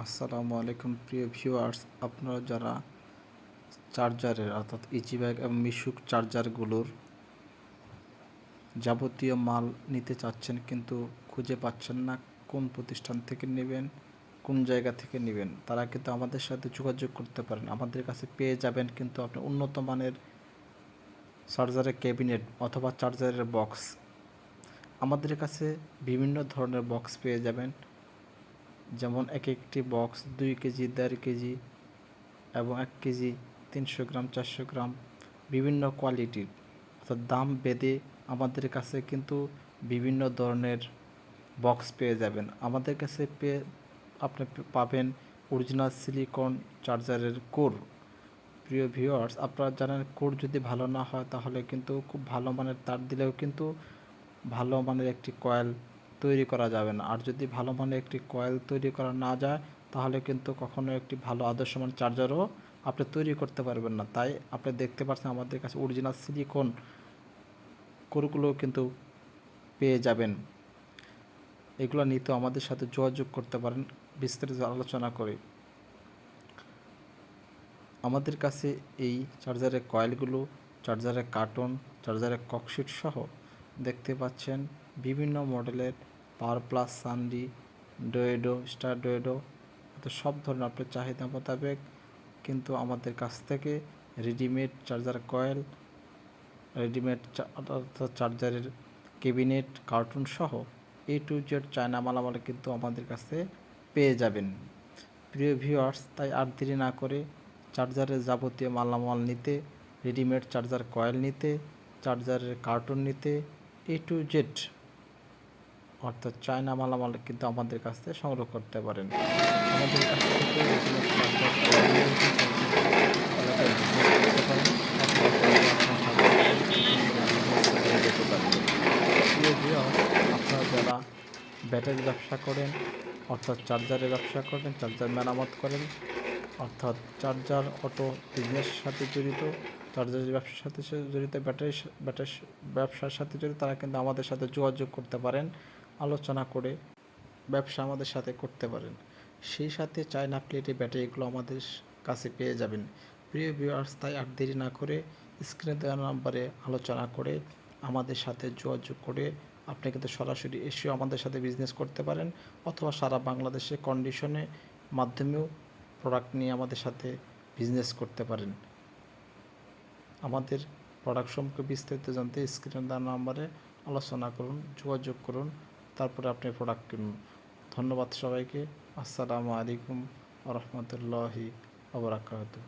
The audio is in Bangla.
আসসালামু আলাইকুম, প্রিয় ভিউয়ার্স। আপনারা যারা চার্জারের, অর্থাৎ ইজিব্যাগ এবং মিশুক চার্জারগুলোর যাবতীয় মাল নিতে চাচ্ছেন কিন্তু খুঁজে পাচ্ছেন না কোন প্রতিষ্ঠান থেকে নেবেন, কোন জায়গা থেকে নেবেন, তারা কিন্তু আমাদের সাথে যোগাযোগ করতে পারেন। আমাদের কাছে পেয়ে যাবেন কিন্তু আপনি উন্নত মানের চার্জারের ক্যাবিনেট অথবা চার্জারের বক্স। আমাদের কাছে বিভিন্ন ধরনের বক্স পেয়ে যাবেন। যেমন এক একটি বক্স দুই কেজি, দেড় কেজি এবং এক কেজি তিনশো গ্রাম, চারশো গ্রাম বিভিন্ন কোয়ালিটির। অর্থাৎ দাম বেঁধে আমাদের কাছে কিন্তু বিভিন্ন ধরনের বক্স পেয়ে যাবেন। আমাদের কাছে পেয়ে আপনি পাবেন অরিজিনাল সিলিকন চার্জারের কোর। প্রিয় ভিউয়ার্স আপনারা জানেন কোর যদি ভালো না হয় তাহলে কিন্তু খুব ভালো মানের তার দিলেও কিন্তু ভালো মানের একটি কয়েল তৈরি করা যাবে না। আর যদি ভালো মানের একটি কয়েল তৈরি করা না যায়, তাহলে কিন্তু কখনো একটি ভালো আদর্শমান চার্জারও আপনি তৈরি করতে পারবেন না। তাই আপনি দেখতে পাচ্ছেন আমাদের কাছে অরিজিনাল সিলিকন কোরগুলো কিন্তু পেয়ে যাবেন। এগুলো নিতেও আমাদের সাথে যোগাযোগ করতে পারেন। বিস্তারিত আলোচনা করে। আমাদের কাছে এই চার্জারের কয়েলগুলো চার্জারের কার্টন চার্জারের ককশিট সহ দেখতে পাচ্ছেন বিভিন্ন মডেলের পাওয়ার প্লাস, সানডি, ডোয়েডো, স্টার ডোয়েডো তো সব ধরনের আপনার চাহিদা মোতাবেক কিন্তু আমাদের কাছ থেকে রেডিমেড চার্জার কয়েল, রেডিমেড অর্থাৎ চার্জারের কেবিনেট কার্টুন সহ এ টু জেড চায়না মালামাল কিন্তু আমাদের কাছে পেয়ে যাবেন। প্রিয় ভিউয়ার্স, তাই আর দেরি না করে চার্জারের যাবতীয় মালামাল নিতে, রেডিমেড চার্জার কয়েল নিতে, চার্জারের কার্টুন নিতে এ টু জেড অর্থাৎ চায়না মালামাল কিন্তু আমাদের কাছ থেকে সংগ্রহ করতে পারেন। আমাদের আপনারা যারা ব্যাটারি ব্যবসা করেন, অর্থাৎ চার্জারের ব্যবসা করেন, চার্জার মেরামত করেন, অর্থাৎ চার্জার, অটো, বিজনেসের সাথে জড়িত, চার্জারের ব্যবসার সাথে জড়িত ব্যাটারি ব্যাটারি ব্যবসার সাথে জড়িত, তারা কিন্তু আমাদের সাথে যোগাযোগ করতে পারেন। আলোচনা করে ব্যবসা আমাদের সাথে করতে পারেন। সেই সাথে চায়না প্লেটে ব্যাটারিগুলো আমাদের কাছে পেয়ে যাবেন। প্রিয় ভিউয়ার্স, তাই আর দেরি না করে স্ক্রিনে দেওয়া নাম্বারে আলোচনা করে আমাদের সাথে যোগাযোগ করে আপনি কিন্তু সরাসরি এসেও আমাদের সাথে বিজনেস করতে পারেন অথবা সারা বাংলাদেশে কন্ডিশনে মাধ্যমেও প্রোডাক্ট নিয়ে আমাদের সাথে বিজনেস করতে পারেন। আমাদের প্রোডাক্ট সম্পর্কে বিস্তারিত জানতে স্ক্রিনে দেওয়া নাম্বারে আলোচনা করুন, যোগাযোগ করুন। তারপরে আপনি প্রোডাক্ট কিনুন। ধন্যবাদ সবাইকে। আসসালামু আলাইকুম রহমতুল্লাহি আবরাকাতু